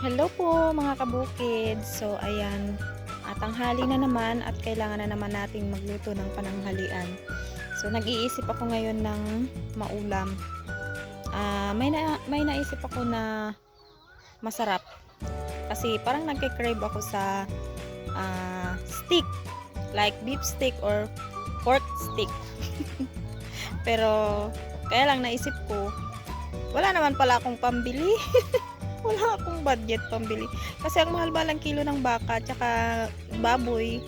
Hello po mga kabukid. So ayan, at tanghali na naman at kailangan na naman nating magluto ng pananghalian. So nag-iisip ako ngayon ng maulam. Ah, may na, may naisip ako na masarap. Kasi parang nagke-crave ako sa ah, steak. Like beef steak or pork steak. Pero kaya lang naisip ko, wala naman pala akong pambili. wala akong budget pambili. Kasi ang mahal-mahal ang kilo ng baka tsaka baboy,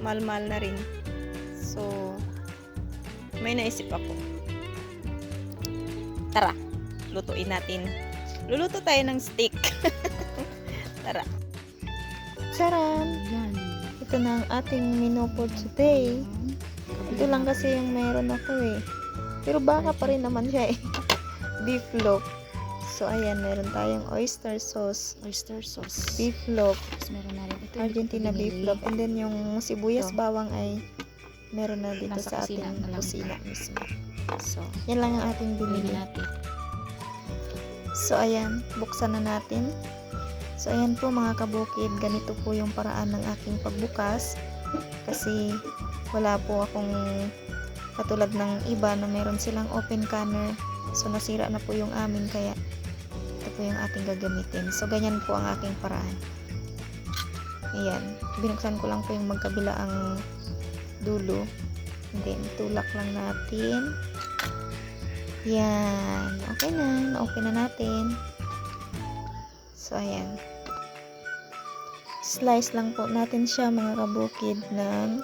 mahal-mahal na rin. So, may naisip ako. Tara, lutuin natin. Luluto tayo ng steak. Tara. Charan! Yan. Ito na ang ating menu for today. Ito lang kasi yung meron ako eh. Pero baka pa rin naman siya eh. Beef loaf. So, ayan, meron tayong oyster sauce, Oyster sauce. beef loaf, Tapos meron na rin ito. Argentina beef loaf, and then yung sibuyas Ito. bawang ay meron na dito Nasa sa kusina ating na lang. kusina mismo. So, Yan lang ang ating gawin binili. na natin. So, ayan, buksan na natin. So, ayan po mga kabukid, ganito po yung paraan ng aking pagbukas. Kasi, wala po akong katulad ng iba na meron silang open canner. So, nasira na po yung amin, kaya po yung ating gagamitin. So, ganyan po ang aking paraan. Ayan, binuksan ko lang po yung magkabila ang dulo. And then, tulak lang natin. Yan. Okay na. Na-open na natin. So, ayan. Slice lang po natin siya mga kabukid ng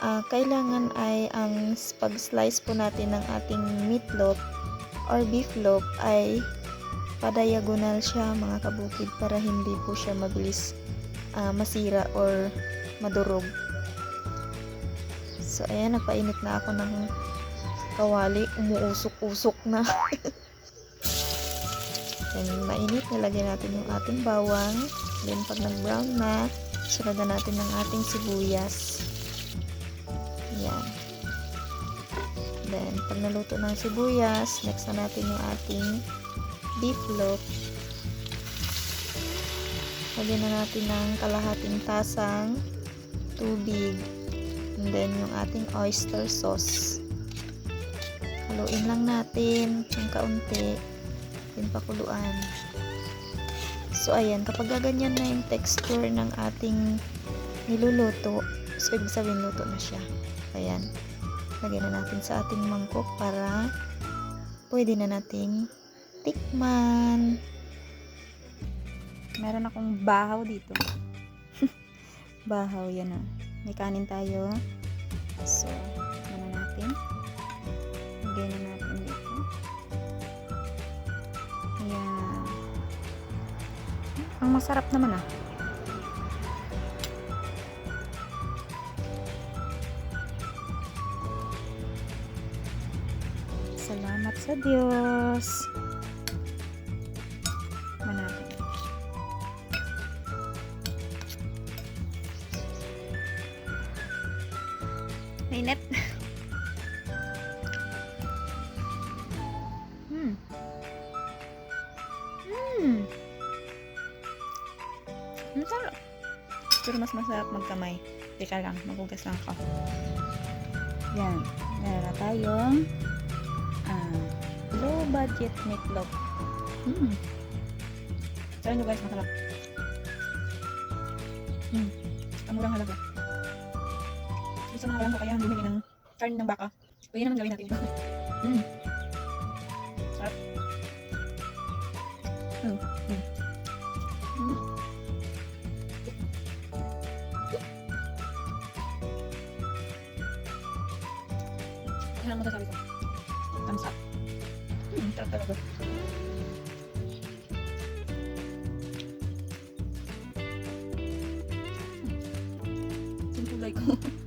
ah, kailangan ay ang pag-slice po natin ng ating meatloaf or beef loaf ay padiagonal siya mga kabukid para hindi po siya mabilis ah, masira or madurog. So, ayan. Nagpainit na ako ng kawali, umuusok-usok na. Then, mainit, nilagyan natin yung ating bawang. Then, pag nag-brown na, sunod na natin ng ating sibuyas. Yan. Then, pag naluto ng sibuyas, next na natin yung ating beef loaf. Lagyan na natin ng kalahating tasang tubig. And then, yung ating oyster sauce. Haluin lang natin ng kaunti. Then pakuluan. So ayan, kapag gaganyan na yung texture ng ating niluluto, so ibig sabihin luto na siya. Ayan. Lagyan na natin sa ating mangkok para pwede na nating tikman. Meron akong bahaw dito. bahaw, yan o. May kanin tayo. So, ano natin? Lagyan na natin dito. Ayan. Ang masarap naman ah. Salamat sa Diyos. Mainit. Hmm. Hmm. Ang sarap. Pero mas masarap magkamay. Teka lang, magugas lang ako. Yan. Meron tayong ah, low budget meatloaf. Hmm. Try nyo guys, masarap. Hmm. Ang murang halaga. Isa mga walang kakayahan bumili ng karne ng baka. Pwede naman gawin natin. Hmm. Sarap. Hmm. Hmm. Hmm. Yan ang masasabi ko. Thumbs up. Hmm, sarap talaga. Hmm. Kulay ko.